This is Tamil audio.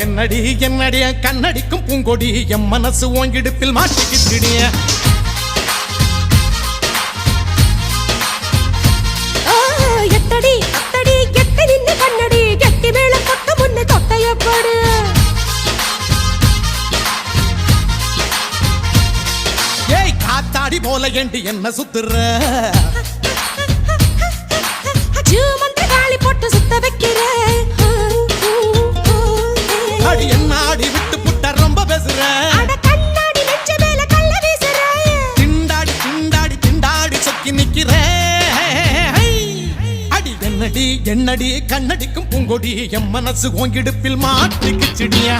என்னடி என்னடிய கண்ணடிக்கும் பூங்கொடி என் மனசு ஓங்கிடுப்பில் மாட்டிக்கிட்டுடிய. ஆ, எட்டடி அத்தடி எட்டி நின்னு கண்ணடி கெட்டி மேல கொட்ட முன்ன ஏய் காத்தாடி போல ஏண்டி என்ன சுத்துற? அட கண்ணாடி நெஞ்ச மேல கள்ள வீசுற. திண்டாடி திண்டாடி திண்டாடி சொக்கி நிக்கிற. அடி என்னடி என்னடி கண்ணடிக்கும் பூங்கொடி என் மனசு ஓங்கிடுப்பில் மாட்டிக்கிச்சிடியா.